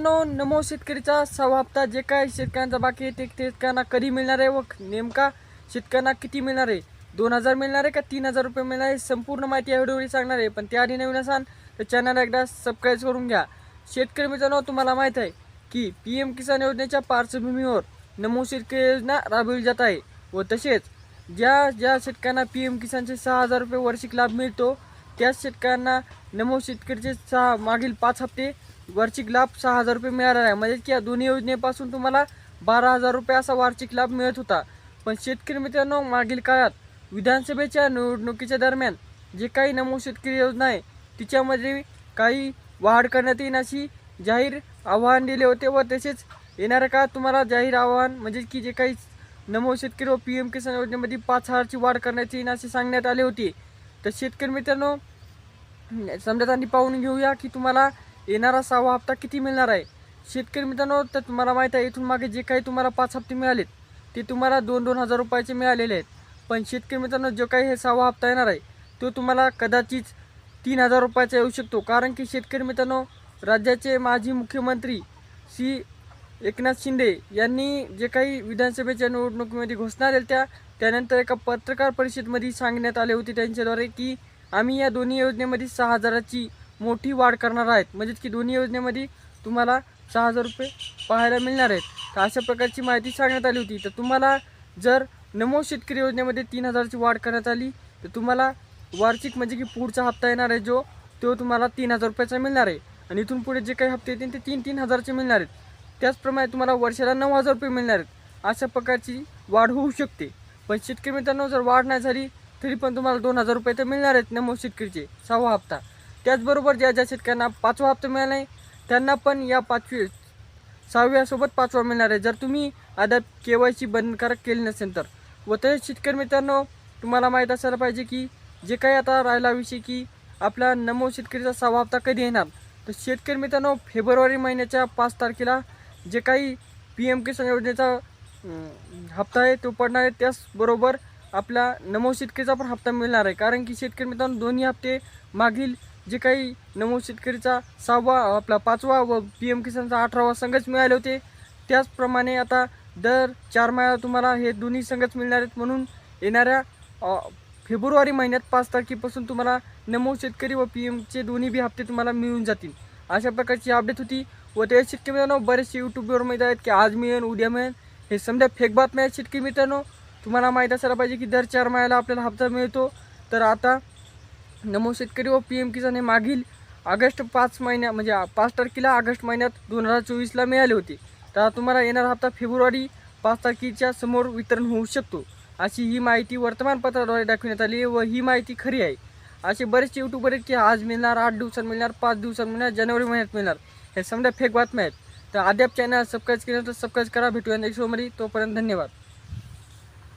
मित्रांनो नमो शेतकरीचा सहावा हप्ता जे काय शेतकऱ्यांचा बाकी आहे ते ते शेतकऱ्यांना कधी मिळणार आहे व नेमका शेतकऱ्यांना किती मिळणार आहे? दोन हजार मिळणार आहे का तीन हजार रुपये मिळणार आहे? संपूर्ण माहिती या सांगणार आहे. पण त्याआधी नवीन असाल तर चॅनल एकदा सबस्क्राईब करून घ्या. शेतकरी मित्रांनो तुम्हाला माहीत आहे की पी एम किसान योजनेच्या पार्श्वभूमीवर नमो शेतकरी योजना राबविली जात आहे व तसेच ज्या ज्या शेतकऱ्यांना पी एम किसानचे सहा हजार रुपये वार्षिक लाभ मिळतो त्याच शेतकऱ्यांना नमो शेतकरीचे सहा मागील पाच हप्ते वार्षिक लाभ सहा हजार रुपये मिळाला आहे म्हणजे की या दोन्ही योजनेपासून तुम्हाला बारा हजार रुपये असा वार्षिक लाभ मिळत होता. पण शेतकरी मित्रांनो मागील काळात विधानसभेच्या निवडणुकीच्या दरम्यान जे काही नमो शेतकरी योजना आहे तिच्यामध्ये काही वाढ करण्यात येईल अशी जाहीर आव्हान दिले होते व तसेच येणाऱ्या काळात तुम्हाला जाहीर आव्हान म्हणजे की जे काही नमो शेतकरी व पी एम किसान योजनेमध्ये पाच हजारची वाढ करण्यात येईल असे सांगण्यात आले होते. तर शेतकरी मित्रांनो समजा आणि पाहून घेऊया की तुम्हाला येणारा सहावा हप्ता किती मिळणार आहे? शेतकरी मित्रांनो तर तुम्हाला माहीत आहे इथून मागे जे काही तुम्हाला पाच हप्ते मिळालेत ते तुम्हाला दोन दोन हजार रुपयाचे मिळालेले आहेत. पण शेतकरी मित्रांनो जो काही हे सहावा हप्ता येणार आहे तो तुम्हाला कदाचित तीन हजार रुपयाचा येऊ शकतो. कारण की शेतकरी मित्रांनो राज्याचे माजी मुख्यमंत्री श्री एकनाथ शिंदे यांनी जे काही विधानसभेच्या निवडणुकीमध्ये घोषणा दिल्या त्या त्यानंतर एका पत्रकार परिषदेमध्ये सांगण्यात आले होते त्यांच्याद्वारे की आम्ही या दोन्ही योजनेमध्ये सहा हजाराची मोठी वाढ करणार आहेत. म्हणजेच की दोन्ही योजनेमध्ये तुम्हाला सहा हजार रुपये पाहायला मिळणार आहेत. तर अशा प्रकारची माहिती सांगण्यात आली होती. तर तुम्हाला जर नमो शेतकरी योजनेमध्ये तीन हजारची वाढ करण्यात आली तर तुम्हाला वार्षिक म्हणजे की पुढचा हप्ता येणार आहे जो तो तुम्हाला तीन हजार रुपयाचा मिळणार आहे. आणि इथून पुढे जे काही हप्ते येतील ते तीन तीन हजारचे मिळणार आहेत. त्याचप्रमाणे तुम्हाला वर्षाला नऊ हजार रुपये मिळणार आहेत. अशा प्रकारची वाढ होऊ शकते. पण शेतकरी मित्रांनो जर वाढ नाही झाली तरी पण तुम्हाला दोन हजार रुपये तर मिळणार आहेत नमो शेतकरीचे. सहावा हप्ता. त्याचबरोबर ज्या ज्या शेतकऱ्यांना पाचवा हप्ता मिळाला आहे त्यांना पण या पाचवी सहाव्यासोबत पाचवा मिळणार आहे. जर तुम्ही अद्याप के वाय सी बंधनकारक केली नसेल तर. व तसेच शेतकरी मित्रांनो तुम्हाला माहीत असायला पाहिजे की जे काही आता राहिला विषय की आपला नमो शेतकरीचा सहावा हप्ता कधी येणार? तर शेतकरी मित्रांनो फेब्रुवारी महिन्याच्या पाच तारखेला जे काही पी एम किसान योजनेचा हप्ता आहे तो पडणार आहे. त्याचबरोबर आपला नमो शेतकरीचा पण हप्ता मिळणार आहे. कारण की शेतकरी मित्रांनो दोन्ही हप्ते मागील जे काही नमो शेतकरीचा सहावा आपला पाचवा व पी एम किसानचा अठरावा संघच मिळाले होते. त्याचप्रमाणे आता दर चार महिन्याला तुम्हाला हे दोन्ही संघच मिळणार आहेत म्हणून येणाऱ्या फेब्रुवारी महिन्यात पाच तारखेपासून तुम्हाला नमो शेतकरी व पी एमचे दोन्ही बी हप्ते तुम्हाला मिळून जातील. अशा प्रकारची अपडेट होती. व त्या शेतकरी मित्रांनो बरेचसे यूट्यूबवर माहीत आहेत की आज मिळेल उद्या मिळेल. हे समजा फेक बातम्या आहेत शेतकरी मित्रांनो. तुम्हाला माहीत असायला पाहिजे की दर चार महिन्याला आपल्याला हप्ता मिळतो. तर आता नमो शेतकरी व पी एम किसान हे मागील ऑगस्ट पाच महिन्या म्हणजे पाच तारखेला ऑगस्ट महिन्यात दोन हजार चोवीसला मिळाले होते. तर तुम्हाला येणारा हप्ता फेब्रुवारी पाच तारखेच्या समोर वितरण होऊ शकतो. अशी ही माहिती वर्तमानपत्राद्वारे दाखवण्यात आली व ही माहिती खरी आहे. असे बरेचसे यूट्यूबर आहेत की आज मिळणार आठ दिवसात मिळणार पाच दिवसात मिळणार जानेवारी महिन्यात मिळणार. हे समजा फेक बातम्या आहेत. तर अद्याप चॅनल सबस्क्राईब केलं तर सबस्क्राईब करा. भेटूया नेक्स्ट शोमध्ये तोपर्यंत धन्यवाद.